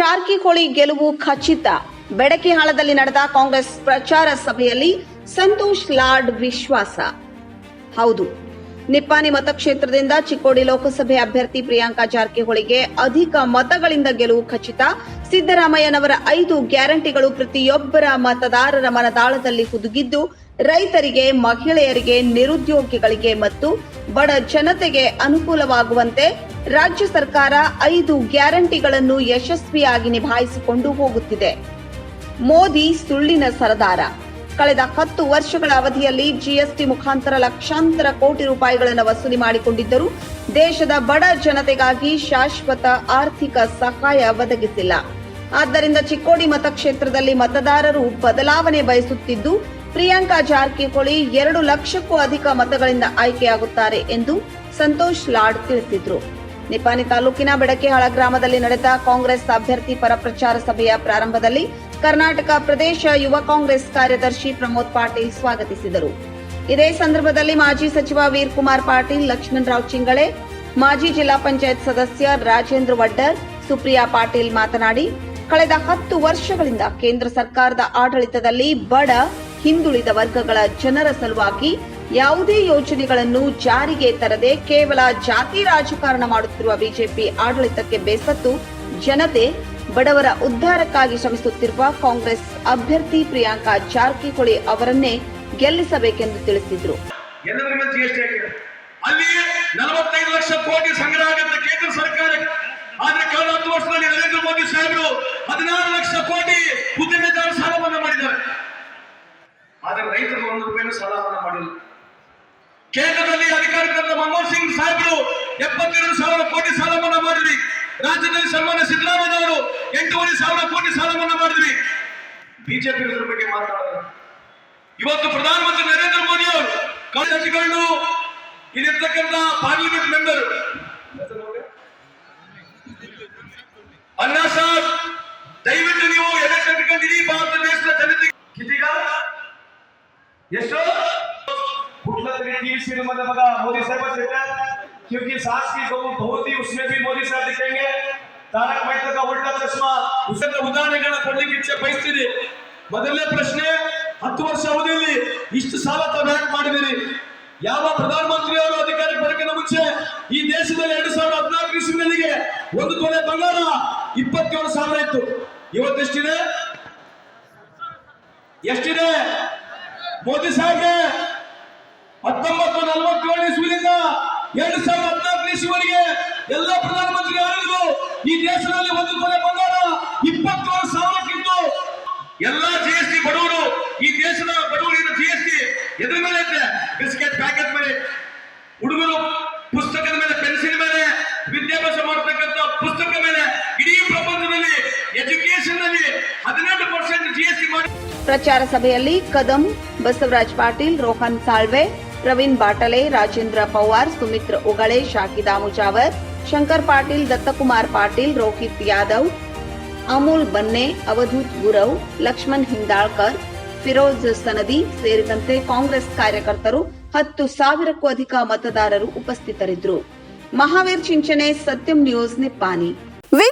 ಜಾರಕಿಹೊಳಿ ಗೆಲುವು ಖಚಿತ. ಬೆಡಕಿಹಾಳದಲ್ಲಿ ನಡೆದ ಕಾಂಗ್ರೆಸ್ ಪ್ರಚಾರ ಸಭೆಯಲ್ಲಿ ಸಂತೋಷ್ ಲಾಡ್ ವಿಶ್ವಾಸ. ಹೌದು ನಿಪ್ಪಾಣಿ ಮತಕ್ಷೇತ್ರದಿಂದ ಚಿಕ್ಕೋಡಿ ಲೋಕಸಭೆ ಅಭ್ಯರ್ಥಿ ಪ್ರಿಯಾಂಕಾ ಜಾರಕಿಹೊಳಿಗೆ ಅಧಿಕ ಮತಗಳಿಂದ ಗೆಲುವು ಖಚಿತ. ಸಿದ್ದರಾಮಯ್ಯನವರ ಐದು ಗ್ಯಾರಂಟಿಗಳು ಪ್ರತಿಯೊಬ್ಬರ ಮತದಾರರ ಮನದಾಳದಲ್ಲಿ ಹುದುಗಿದ್ದು ರೈತರಿಗೆ, ಮಹಿಳೆಯರಿಗೆ, ನಿರುದ್ಯೋಗಿಗಳಿಗೆ ಮತ್ತು ಬಡ ಜನತೆಗೆ ಅನುಕೂಲವಾಗುವಂತೆ ರಾಜ್ಯ ಸರ್ಕಾರ ಐದು ಗ್ಯಾರಂಟಿಗಳನ್ನು ಯಶಸ್ವಿಯಾಗಿ ನಿಭಾಯಿಸಿಕೊಂಡು ಹೋಗುತ್ತಿದೆ. ಮೋದಿ ಸುಳ್ಳಿನ ಸರದಾರ. ಕಳೆದ ಹತ್ತು ವರ್ಷಗಳ ಅವಧಿಯಲ್ಲಿ ಜಿಎಸ್ಟಿ ಮುಖಾಂತರ ಲಕ್ಷಾಂತರ ಕೋಟಿ ರೂಪಾಯಿಗಳನ್ನು ವಸೂಲಿ ಮಾಡಿಕೊಂಡಿದ್ದರೂ, ದೇಶದ ಬಡ ಜನತೆಗಾಗಿ ಶಾಶ್ವತ ಆರ್ಥಿಕ ಸಹಾಯ ಒದಗಿಸಿಲ್ಲ. ಆದ್ದರಿಂದ ಚಿಕ್ಕೋಡಿ ಮತಕ್ಷೇತ್ರದಲ್ಲಿ ಮತದಾರರು ಬದಲಾವಣೆ ಬಯಸುತ್ತಿದ್ದು, ಪ್ರಿಯಾಂಕಾ ಜಾರಕಿಹೊಳಿ ಎರಡು ಲಕ್ಷಕ್ಕೂ ಅಧಿಕ ಮತಗಳಿಂದ ಆಯ್ಕೆಯಾಗುತ್ತಾರೆ ಎಂದು ಸಂತೋಷ್ ಲಾಡ್ ತಿಳಿಸಿದ್ರು. ನಿಪಾನಿ ತಾಲೂಕಿನ ಬೆಡಕೆಹಾಳ ಗ್ರಾಮದಲ್ಲಿ ನಡೆದ ಕಾಂಗ್ರೆಸ್ ಅಭ್ಯರ್ಥಿ ಪರ ಪ್ರಚಾರ ಸಭೆಯ ಪ್ರಾರಂಭದಲ್ಲಿ ಕರ್ನಾಟಕ ಪ್ರದೇಶ ಯುವ ಕಾಂಗ್ರೆಸ್ ಕಾರ್ಯದರ್ಶಿ ಪ್ರಮೋದ್ ಪಾಟೀಲ್ ಸ್ವಾಗತಿಸಿದರು. ಇದೇ ಸಂದರ್ಭದಲ್ಲಿ ಮಾಜಿ ಸಚಿವ ವೀರ್ ಕುಮಾರ್ ಪಾಟೀಲ್ ಲಕ್ಷ್ಮಣರಾವ್ ಚಿಂಗಳೆ, ಮಾಜಿ ಜಿಲ್ಲಾ ಪಂಚಾಯತ್ ಸದಸ್ಯ ರಾಜೇಂದ್ರ ವಡ್ಡರ್, ಸುಪ್ರಿಯಾ ಪಾಟೀಲ್ ಮಾತನಾಡಿ ಕಳೆದ ಹತ್ತು ವರ್ಷಗಳಿಂದ ಕೇಂದ್ರ ಸರ್ಕಾರದ ಆಡಳಿತದಲ್ಲಿ ಬಡ, ಹಿಂದುಳಿದ ವರ್ಗಗಳ ಜನರ ಸಲುವಾಗಿ ಯಾವುದೇ ಯೋಜನೆಗಳನ್ನು ಜಾರಿಗೆ ತರದೆ ಕೇವಲ ಜಾತಿ ರಾಜಕಾರಣ ಮಾಡುತ್ತಿರುವ ಬಿಜೆಪಿ ಆಡಳಿತಕ್ಕೆ ಬೇಸತ್ತು ಜನತೆ ಬಡವರ ಉದ್ಧಾರಕ್ಕಾಗಿ ಶ್ರಮಿಸುತ್ತಿರುವ ಕಾಂಗ್ರೆಸ್ ಅಭ್ಯರ್ಥಿ ಪ್ರಿಯಾಂಕಾ ಜಾರಕಿಹೊಳಿ ಅವರನ್ನೇ ಗೆಲ್ಲಿಸಬೇಕೆಂದು ತಿಳಿಸಿದರು. ಲಕ್ಷ ಕೋಟಿ ಆದ್ರೆ ಕಳೆದ ಹತ್ತು ವರ್ಷದಲ್ಲಿ ನರೇಂದ್ರ ಮೋದಿ ಸಾಹೇಬರು ಹದಿನಾರು ಲಕ್ಷ ಕೋಟಿ ಉದ್ಯಮಿದಾರ ಸಾಲ ಮನ್ನಾ ಮಾಡಿದ್ದಾರೆ. ಆದ್ರೆ ರೈತರು ಒಂದು ರೂಪಾಯಿ ಸಾಲ ಮನ್ನಾ ಮಾಡಿಲ್ಲ. ಕೇಂದ್ರದಲ್ಲಿ ಅಧಿಕಾರಿಗಳಾದ ಮನಮೋಹನ್ ಸಿಂಗ್ ಸಾಹೇಬರು ಎಪ್ಪತ್ತೆರಡು ಸಾವಿರ ಕೋಟಿ ಸಾಲ ಮನ್ನಾ ಮಾಡಿದ್ವಿ ರಾಜ್ಯದಲ್ಲಿ ಸನ್ಮಾನ್ಯ ಸಿದ್ದರಾಮಯ್ಯ ಅವರು ಎಂಟೂವರೆ ಸಾವಿರ ಕೋಟಿ ಸಾಲ ಮನ್ನಾ ಮಾಡಿದ್ವಿ ಬಿಜೆಪಿ ಬಗ್ಗೆ ಮಾತಾಡೋದು ಇವತ್ತು ಪ್ರಧಾನಮಂತ್ರಿ ನರೇಂದ್ರ ಮೋದಿ ಅವರು ಕಾಲೇಜುಗಳನ್ನು ಇಲ್ಲಿರ್ತಕ್ಕಂಥ ಪಾರ್ಲಿಮೆಂಟ್ ಮೆಂಬರ್ ಅಣ್ಣಾ ಸಾಹೇಬ್ ದಯವಿಟ್ಟು ನೀವು ಎಲೆಕ್ಷನ್ ಇಟ್ಕೊಂಡು ಇಡೀ ಭಾರತ ದೇಶದ ಜನತೆಗೆ ಕಿತಿಗ ಎಷ್ಟು कुठला तरी टीवी सीरियल मध्ये बघा मोदी साहेबच येतात क्योंकि सास की बहू बहुत ही उसमें भी मोदी साहब दिखेंगे तारक मेहता का उल्टा चश्मा ಉಚಿತ ಉದಾಹರಣೆಗಳನ್ನ ಕೊಡ್ಲಿಕ್ಕೆ ಇಚ್ಛೆ ಬಯಸ್ತೀನಿ ಮೊದಲನೇ ಪ್ರಶ್ನೆ ಹತ್ತು ವರ್ಷ ಅವಧಿಯಲ್ಲಿ ಇಷ್ಟು ಸಾಲ ತಾವು ಯಾಕೆ ಮಾಡಿದಿರಿ ಯಾವ ಪ್ರಧಾನಮಂತ್ರಿ ಅವರು ಅಧಿಕಾರಕ್ಕೆ ಬರೋಕ್ಕಿಂತ ಮುಂಚೆ ಈ ದೇಶದಲ್ಲಿ ಎರಡು ಸಾವಿರದ ಹದಿನಾಲ್ಕು ಇಸ್ವಿನಲ್ಲಿಗೆ ಒಂದು ತೊಲೆ ಬಂಗಾರ ಇಪ್ಪತ್ತೇಳು ಸಾವಿರ ಇತ್ತು ಇವತ್ತೆಷ್ಟಿದೆ ಎಷ್ಟಿದೆ? ಮೋದಿ ಸಾಹೇಬ್ರೆ, ಹತ್ತೊಂಬತ್ತು ನಲವತ್ತೇಳು ಇಸ್ವಿನಿಂದ ಎರಡು ಸಾವಿರದ ಹದಿನಾಲ್ಕನೇ ಇಸ್ವಿವರೆಗೆ ಎಲ್ಲ ಪ್ರಧಾನಮಂತ್ರಿ ಆಳಿದ್ರು ಈ ದೇಶದಲ್ಲಿ ಒಂದು ಕೊನೆ ಬಂಗಾರ ಇಪ್ಪತ್ತೇಳು ಸಾವಿರಕ್ಕಿಂತ ಎಲ್ಲ ಜಿ ಎಸ್ ಟಿ ಬಡವರು, ಈ ದೇಶದ ಬಡವರಿನ ಜಿ ಎಸ್ ಟಿ ಎದ್ರ ಮೇಲೆ ಐತೆ. ಬಿಸ್ಕೆಟ್ ಪ್ಯಾಕೆಟ್ ಮೇಲೆ, ಹುಡುಗರು ಪುಸ್ತಕದ ಮೇಲೆ ಪೆನ್ಸಿಲ್ ಮೇಲೆ ವಿದ್ಯಾಭ್ಯಾಸ ಮಾಡ್ತಕ್ಕಂಥ ಪುಸ್ತಕ ಮೇಲೆ ಇಡೀ ಪ್ರಪಂಚದಲ್ಲಿ ಎಜುಕೇಶನ್ನಲ್ಲಿ ಹದಿನೆಂಟು ಪರ್ಸೆಂಟ್ ಜಿ ಎಸ್ ಟಿ ಮಾಡಿ ಪ್ರಚಾರ ಸಭೆಯಲ್ಲಿ ಕದಂ, ಬಸವರಾಜ್ ಪಾಟೀಲ್, ರೋಹನ್ ಸಾಳ್ವೆ, ಪ್ರವೀಣ್ ಬಾಟಲೆ, ರಾಜೇಂದ್ರ ಪವಾರ್, ಸುಮಿತ್ರ ಉಗಳೆ, ಶಾಕಿದಾ ಮುಜಾವರ್, ಶಂಕರ್ ಪಾಟೀಲ್, ದತ್ತಕುಮಾರ್ ಪಾಟೀಲ್, ರೋಹಿತ್ ಯಾದವ್, ಅಮೂಲ್ ಬನ್ನೆ, ಅವಧೂತ್ ಗುರವ್, ಲಕ್ಷ್ಮಣ್ ಹಿಂದಾಳ್ಕರ್, ಫಿರೋಜ್ ಸನದಿ ಸೇರಿದಂತೆ ಕಾಂಗ್ರೆಸ್ ಕಾರ್ಯಕರ್ತರು ಹತ್ತು ಸಾವಿರಕ್ಕೂ ಅಧಿಕ ಮತದಾರರು ಉಪಸ್ಥಿತರಿದ್ದರು. ಮಹಾವೀರ್ ಚಿಂಚನೆ ಸತ್ಯಂ ನ್ಯೂಸ್, ನಿಪ್ಪಾನಿ.